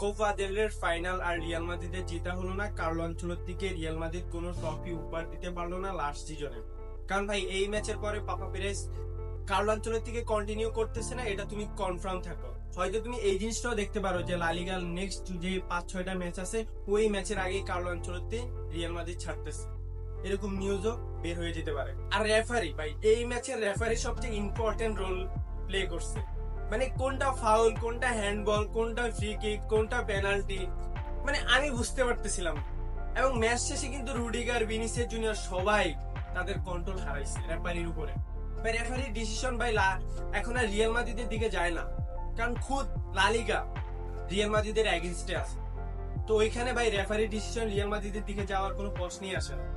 Copa দেলের final আর Real মাদ্রিদের জেতা হলো না। কার্লো আনচেলত্তিকে রিয়াল মাদ্রিদ কোনো ট্রফি উপহার দিতে পারল না লাস্ট সিজনে কারণ ভাই, এই ম্যাচের পরে পাপা পেরেস কার্লো আনচেলত্তিকে কন্টিনিউ করতেছে না, এটা তুমি কনফার্ম থাকো। হয়তো তুমি এই জিনিসটাও দেখতে পারো যে লালিগাল নেক্সট যে পাঁচ ছয়টা ম্যাচ আছে, ওই ম্যাচের আগেই কার্লো আনচেলত্তি রিয়াল মাদ্রিদ ছাড়তেছে। এরকম নিউজও বের হয়ে যেতে পারে। আর রেফারি ভাই, এই ম্যাচের রেফারি সবচেয়ে ইম্পর্টেন্ট রোল প্লে করছে। মানে কোনটা ফাউল কোনটা হ্যান্ডবল কোনটা ফ্রি কিক কোনটা পেনাল্টি মানে আমি বুঝতে পারতেছিলাম। এবং ম্যাচ শেষে কিন্তু রুডিগার, ভিনিসিয়াস জুনিয়র সবাই তাদের কন্ট্রোল হারাইছে রেফারির উপরে। ভাই রেফারির ডিসিশন লা- এখন আর রিয়াল মাদ্রিদের দিকে যায় না। কারণ খুদ লালিগা রিয়াল মাদ্রিদের এগেনস্টে আছে। তো ওইখানে ভাই রেফারির ডিসিশন রিয়াল মাদ্রিদের দিকে যাওয়ার কোনো প্রশ্নই আসে না।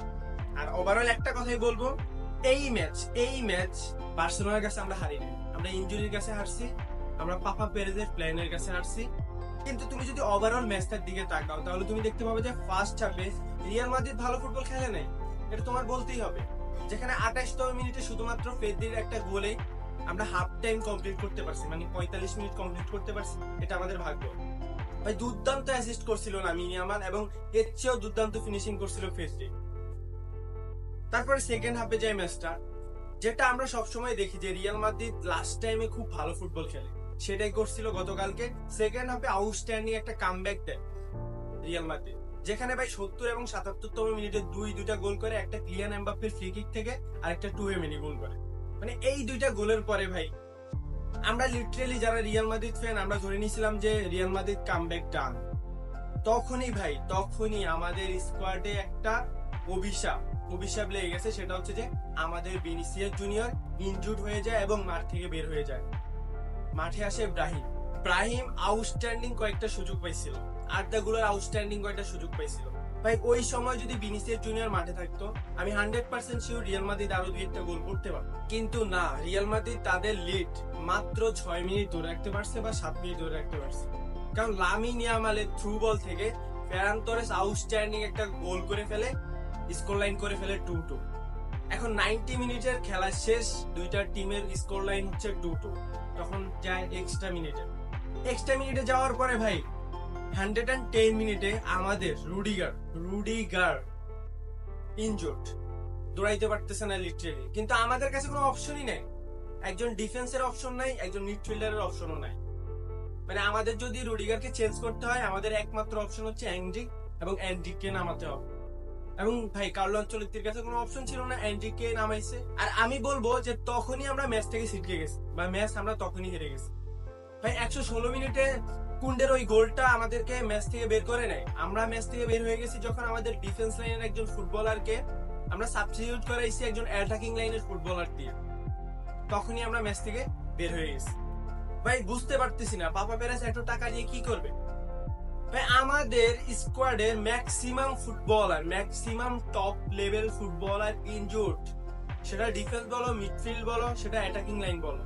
আর ওভারঅল একটা কথাই বলব, এই ম্যাচ এই ম্যাচ বার্সেলোনার কাছে আমরা হারিনি আমরা ইনজুরির কাছে হারছি, আমরা পাপা পেরেজের প্ল্যানের কাছে হারছি। কিন্তু তুমি যদি ওভারঅল ম্যাচটার দিকে তাকাও, তাহলে তুমি দেখতে পাবে যে ফার্স্ট হাফে রিয়াল মাদ্রিদ ভালো ফুটবল খেলে নাই। এটা তোমার বলতেই হবে। যেখানে আঠাশতম মিনিটে শুধুমাত্র ফেদির একটা গোলে আমরা হাফ টাইম কমপ্লিট করতে পারছি মানে পঁয়তাল্লিশ মিনিট কমপ্লিট করতে পারছি, এটা আমাদের ভাগ্য। ভাই, দুর্দান্ত অ্যাসিস্ট করছিল না মিনিয়ামান এবং এর চেয়েও দুর্দান্ত ফিনিশিং করছিল ফেসডে তারপরে সেকেন্ড হাফে যায় ম্যাচটা যেটা আমরা সবসময় দেখি যে রিয়াল মাদ্রিদ লাস্ট টাইমে খুব ভালো ফুটবল খেলে। সেটাই করছিল গতকালকে। সেকেন্ড হাফে আউটস্ট্যান্ডিং একটা কামব্যাক দেয় রিয়াল মাদ্রিদ যেখানে ভাই সত্তর এবং সাতাত্তরতম মিনিটে দুই, দুইটা গোল করে, একটা ক্লিয়ান এমবাপ্পের ফ্রি কিক থেকে আর একটা টু মিনি গোল করে। মানে এই দুইটা গোলের পরে ভাই, আমরা লিটারেলি যারা রিয়াল মাদ্রিদ ফ্যান আমরা ধরে নিয়েছিলাম যে রিয়াল মাদ্রিদ কামব্যাক ডান তখনই ভাই, তখনই আমাদের স্কোয়াডে একটা অভিশাপ। অভিশাপ লেগে গেছে, সেটা হচ্ছে যে আমাদের বিনিসিয়াস জুনিয়র ইনজুড হয়ে যায় এবং মাঠ থেকে বের হয়ে যায়। মাঠে আসে ব্রাহিম ব্রাহিম আউটস্ট্যান্ডিং কয়েকটা সুযোগ পাইছিল। আড্ডাগুলোর আউটস্ট্যান্ডিং কয়েকটা সুযোগ পাইছিল। ভাই, ওই সময় যদি বিনিসিয়াস জুনিয়র মাঠে থাকতো, আমি hundred percent sure Real Madrid আরও দুই একটা গোল করতে পারতো কিন্তু না, রিয়াল মাদ্রিদ তাদের লিড মাত্র ছয় মিনিট ধরে রাখতে পারছে বা সাত মিনিট ধরে রাখতে পারছে। কারণ লামিন ইয়ামালের থ্রু বল থেকে ফেরান তোরেস আউটস্ট্যান্ডিং একটা গোল করে ফেলে। স্কোর লাইন করে ফেলে টু টু এখন নাইনটি মিনিটের খেলা শেষ, দুইটা টিমের স্কোর লাইন হচ্ছে টু টু তখন যায় এক্সট্রা মিনিটে এক্সট্রা মিনিটে যাওয়ার পরে ভাই হান্ড্রেড অ্যান্ড টেন মিনিটে আমাদের রুডিগার রুডিগার ইনজোর্ড দৌড়াইতে পারতেছে না লিটারেলি কিন্তু আমাদের কাছে কোনো অপশনই নেই। একজন ডিফেন্সের অপশন নাই, একজন মিডফিল্ডারের অপশনও নাই। মানে আমাদের যদি রুডিগারকে চেঞ্জ করতে হয়, আমাদের একমাত্র অপশন হচ্ছে অ্যান্ড্রিক এবং অ্যান্ড্রিককে নামাতে হবে। এবং ভাই কার্লো আঞ্চলিকদের কাছে কোনো অপশন ছিল না অ্যান্ড্রিককে নামাইছে। আর আমি বলব যে তখনই আমরা ম্যাচ থেকে ছিটকে গেছি, বা ম্যাচ আমরা তখনই হেরে গেছি। ভাই, একশো ষোলো মিনিটে কুন্ডের ওই গোলটা আমাদেরকে ম্যাচ থেকে বের করে নেয়। আমরা ম্যাচ থেকে বের হয়ে গেছি যখন আমাদের ডিফেন্স লাইনের একজন ফুটবলারকে আমরা সাবস্টিটিউট করাইছি একজন অ্যাটাকিং লাইনের ফুটবলার দিয়ে। তখনই আমরা ম্যাচ থেকে বের হয়ে গেছি। ভাই, বুঝতে পারতেছি না, পাপা পেরেস এত টাকা দিয়ে কি করবে? আমাদের স্কোয়াডের maximum footballer maximum top level footballer injured সেটা ডিফেন্স বলো মিডফিল্ড বলো, সেটা অ্যাটাকিং লাইন বলো।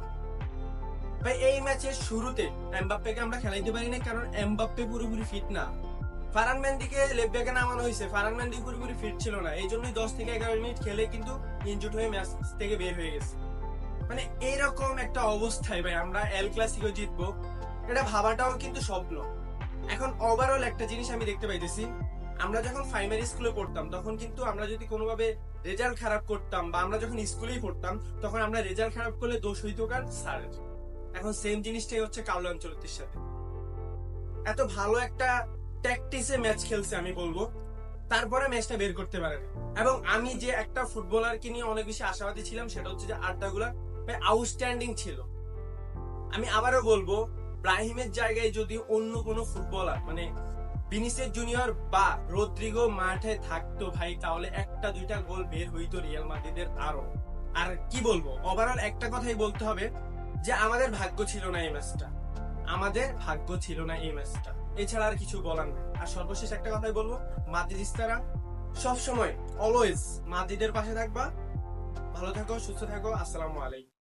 ভাই, এই ম্যাচের শুরুতে এমবাপ্পেকে আমরা খেলাইতে পারি না কারণ এমবাপ্পে পুরোপুরি ফিট না। ফারান ম্যান্ডিকে লেফট নামানো হয়েছে। ফারান ম্যান্ডি পুরোপুরি ফিট ছিল না। এই জন্যই দশ থেকে এগারো মিনিট খেলে কিন্তু ইনজুর্ড হয়ে ম্যাচ থেকে বের হয়ে গেছে। মানে এইরকম একটা অবস্থায় ভাই, আমরা এল ক্লাসিকো জিতবো। এটা ভাবাটাও কিন্তু স্বপ্ন। এখন ওভারঅল একটা জিনিস আমি দেখতে পাইতেছি, আমরা যখন প্রাইমারি স্কুলে পড়তাম, তখন কিন্তু আমরা যদি কোনোভাবে রেজাল্ট খারাপ করতাম বা আমরা যখন স্কুলেই পড়তাম, তখন আমরা রেজাল্ট খারাপ করলে দোষ হইতো কার? স্যারের। এখন সেম জিনিসটাই হচ্ছে কাউলা অঞ্চলতির সাথে। এত ভালো একটা ট্যাকটিসে ম্যাচ খেলছে আমি বলব, তারপরে ম্যাচটা বের করতে পারে। এবং আমি যে একটা ফুটবলারকে নিয়ে অনেক বেশি আশাবাদী ছিলাম, সেটা হচ্ছে যে আড্ডাগুলা আউটস্ট্যান্ডিং ছিল। আমি আবারও বলব ব্রাহিমের জায়গায় যদি অন্য কোনো ফুটবলার মানে বিনিসের জুনিয়র বা রদ্রিগো মাঠে থাকতো ভাই, তাহলে একটা দুইটা গোল বের হইতো রিয়াল মাদ্রিদের আরও। আর কি বলব? ওভারঅল একটা কথাই বলতে হবে যে আমাদের ভাগ্য ছিল না এই ম্যাচটা। আমাদের ভাগ্য ছিল না এই ম্যাচটা। এছাড়া আর কিছু বলার নেই। আর সর্বশেষ একটা কথাই বলব মাদ্রিদিস্তারা সবসময় অলওয়েজ মাদ্রিদের পাশে থাকবা। ভালো থাকো, সুস্থ থাকো, আসসালামু আলাইকুম।